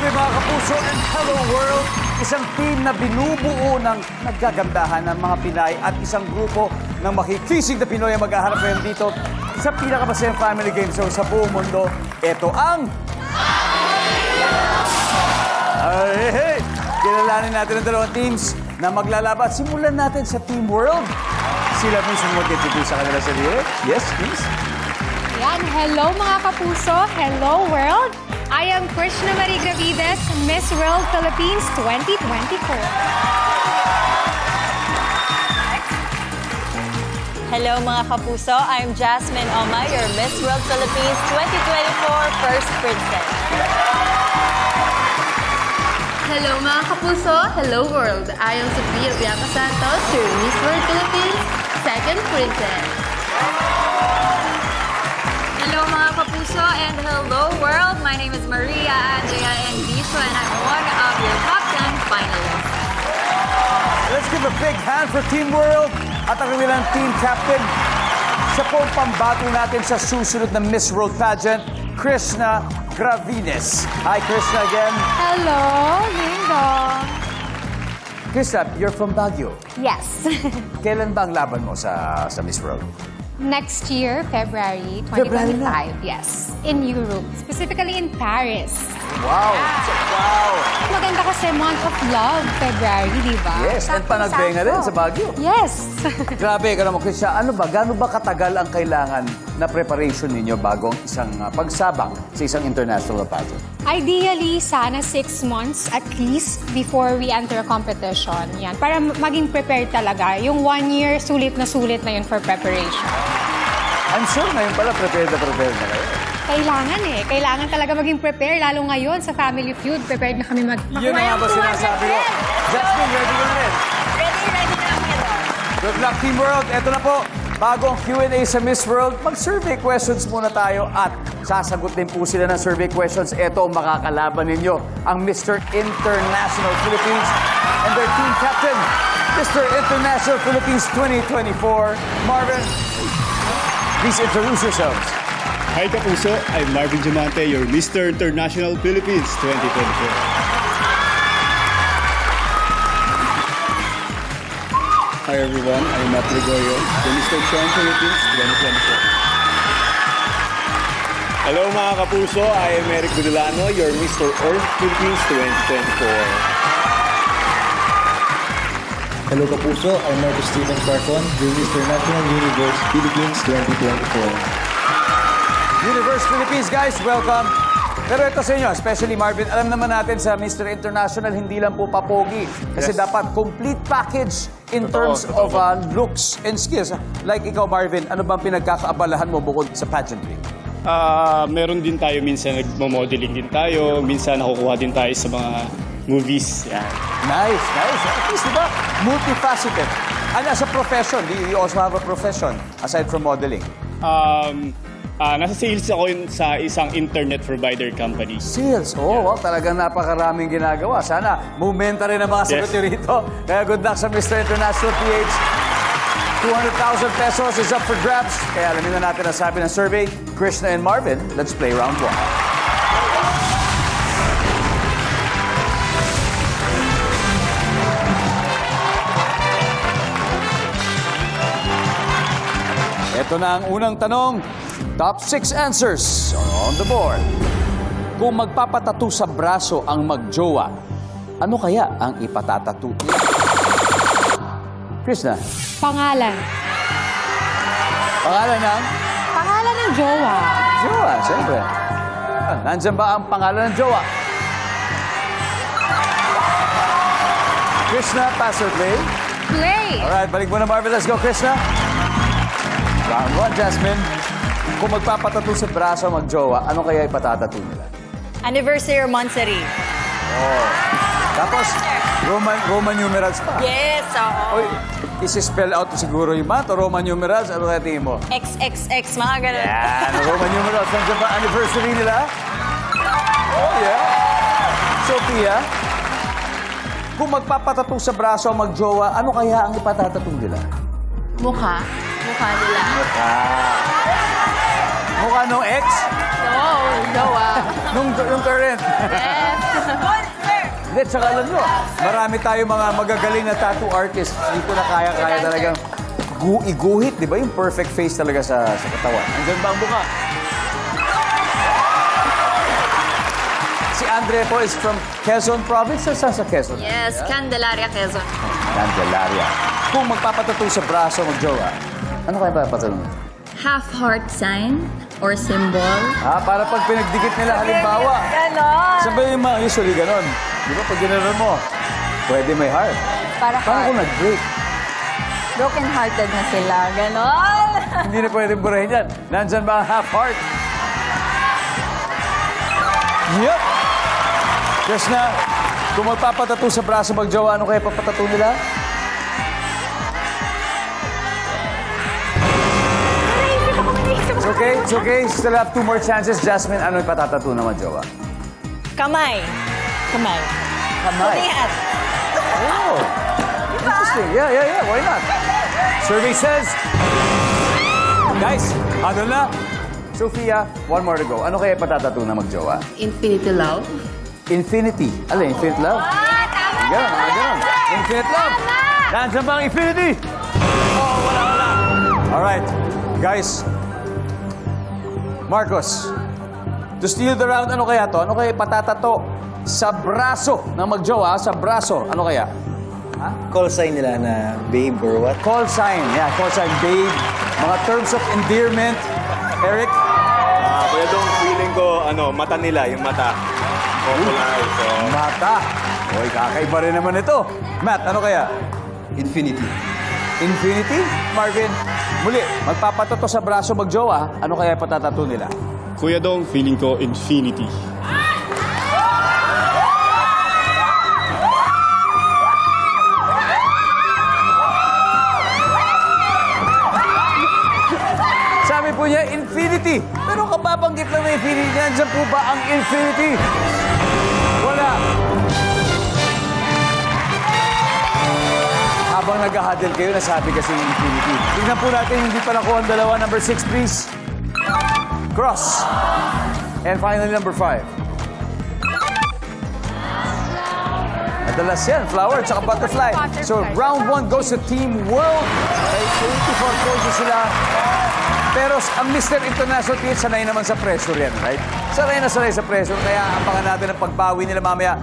Grabe mga kapuso and hello world! Isang team na binubuo ng naggagandahan ng mga Pinay at isang grupo ng makikisig na Pinoy ang maghaharap ngayon dito sa pinakamasayang family game show sa buong mundo. Ito ang... Ay, hey! Kilalanin natin ang dalawang teams na maglalaban. Simulan natin sa Team World. Sila mismo mag-introduce sa kanila sarili. Yes, please. Yan, hello mga kapuso, hello world! I am Krishna Marie Gravides, Miss World Philippines 2024. Hello mga kapuso, I'm Jasmine Oma, your Miss World Philippines 2024 First Princess. Hello mga kapuso! Hello world! I am Sofia Bianca Santos, your Miss World Philippines Second Princess. Hello mga kapuso and hello world! My name is Maria Andrea Enviso and I'm one of your top 10 finalists. Let's give a big hand for Team World at ang kanilang team captain. Siya po ang pambato natin sa susunod na Miss World pageant, Krishna Gravines. Hi, Krishna again. Hello, Ding Krishna, you're from Baguio. Yes. Kailan ba ang laban mo sa, sa Miss World? Next year, February February 2025, na. yes. In Europe, specifically in Paris. Wow! Wow! Maganda kasi month of love, February, di ba? Yes, at panagbenga rin sa Baguio. Yes. Grabe, ka naman, Krishna. Ano ba, gaano ba katagal ang kailangan na preparation ninyo bago ang isang uh, pagsabak sa isang international pageant? Ideally, sana six months at least before we enter a competition. Yan. Para maging prepared talaga. Yung one year, sulit na sulit na yun for preparation. I'm sure ngayon pala prepared na prepared na kayo. Kailangan eh. Kailangan talaga maging prepare. Lalo ngayon sa Family Feud, prepared na kami mag... Yun ang nga ba sinasabi ko. Jasmine, ready ka na rin. Ready, ready na kami ito. Good luck, Team World. Ito na po. Bago ang Q&A sa Miss World, mag-survey questions muna tayo at sasagot din po sila ng survey questions. Ito ang makakalaban ninyo, ang Mr. International Philippines and their team captain, Mr. International Philippines 2024, Marvin. Please introduce yourselves. Hi Kapuso, I'm Marvin Diamante, your Mr. International Philippines 2024. Hi everyone, I'm Matt Gregorio, the Mr. Chong Philippines 2024. Hello mga Kapuso, I am Eric Budulano, your Mr. Earth Philippines 2024. Hello Kapuso, I'm Marcus Steven Carcon, your Mr. National Universe Philippines 2024. Universe Philippines, guys, welcome. Pero ito sa inyo, especially Marvin, alam naman natin sa Mr. International, hindi lang po papogi. Kasi Yes. dapat complete package in Totoo, terms totoo. of uh, looks and skills. Like ikaw, Marvin, ano bang pinagkakaabalahan mo bukod sa pageantry? Ah, meron din tayo minsan nagmo-modeling din tayo, minsan nakukuha din tayo sa mga movies. Yan. Nice, nice. At least, di ba, multifaceted. And as a profession, do you also have a profession aside from modeling? Um, ah, nasa sales ako yun sa isang internet provider company. Sales. Oh, wow, talagang napakaraming ginagawa. Sana mumenta rin ang mga Yes. sagot rito. Kaya good luck sa Mr. International PH. 200,000 pesos is up for grabs. Kaya alamin na natin ang sabi ng survey. Krishna and Marvin, let's play round one. Ito na ang unang tanong. Top 6 answers on the board. Kung magpapatato sa braso ang magjowa, ano kaya ang ipatatato? Krishna, Pangalan. pangalan ng Pangalan ng jowa. jowa, siyempre. Ah, Nandyan ba ang pangalan ng jowa? Krishna, pass or play? Play. Alright, balik mo na Marvin. Let's go, Krishna. Round one, Jasmine. Kung magpapatato sa braso ang magjowa, ano kaya ipatatato nila? Anniversary or monthsary? Tapos, Roman, Roman numerals pa. Yes, oo. Oy, isi-spell out siguro yung math o Roman numerals. Ano kaya tingin mo? XXX, mga ganun. Yan, Roman numerals. Nandiyan ba anniversary nila? Oh, yeah. Sophia, kung magpapatato sa braso ang magjowa, ano kaya ang ipatatato nila? Mukha. Mukha nila. Mukha nung ex? No, jowa. Nung, yung current? Yes. Hindi, tsaka alam nyo, marami tayo mga magagaling na tattoo artists. Hindi ko na kaya-kaya talagang gu iguhit, di ba? Yung perfect face talaga sa, sa katawan. Andyan ba ang buka? Si Andre po is from Quezon Province. Saan sa Quezon? Yes, Candelaria, Quezon. Candelaria. Kung magpapatato sa braso ng jowa, ano kaya papatato? Half heart sign or symbol. Ah, para pag pinagdikit nila, halimbawa. Ganon. Saan ba yung mga usually ganon? Di ba pag ginanon mo, pwede may heart. Para Parang kung nag-break, Broken-hearted na sila. Ganon. hindi na pwede burahin yan. Nandyan ba ang half heart? Yup! Yes na, kung magpapatato sa braso magjowa, ano kaya papatato nila? Okay, it's okay. Still have two more chances. Jasmine, ano yung patatato naman, jowa? Kamay. Kamay. Kamay. Tiat. Oh, interesting. Yeah, yeah, yeah. Why not? Survey says... Guys, ano na? Sophia, one more to go. Ano kaya patatato na magjowa? Infinity love. Infinity. Ano, infinite love? Ah, tama Ganun, ah, ganun. Infinite love. Nandiyan ba ang infinity? Oh, wala, wala. Alright, guys. Marcos, to steal the round, ano kaya to? Ano kaya patatato sa braso ng magjowa? Sa braso, ano kaya? Call sign nila na babe or what? Call sign. Yeah, call sign. Babe. Mga terms of endearment. Eric? Ah, Kuya Dong, feeling ko, ano, mata nila, yung mata. Popular. So, Mata. Hoy, kakaiba rin naman ito. Matt, ano kaya? Infinity. Infinity? Marvin? Muli, magpapatato sa braso magjowa. Ano kaya patatato nila? Kuya Dong, feeling ko infinity. Sabi po niya, infinity. Pero kapabanggit lang na infinity, nandiyan po ba ang infinity? Nag-huddle kayo, nasabi kasi yung infinity. Tingnan po natin, hindi pa nakuha ang dalawa. Number six, please. Cross. And finally, number five. Madalas yan, flower tsaka butterfly. So, round one goes to Team World. May 84 points sila. Pero ang Mr. International Team, sanay naman sa pressure yan, right? Sanay na sanay sa pressure, kaya abangan natin ang pagbawi nila mamaya.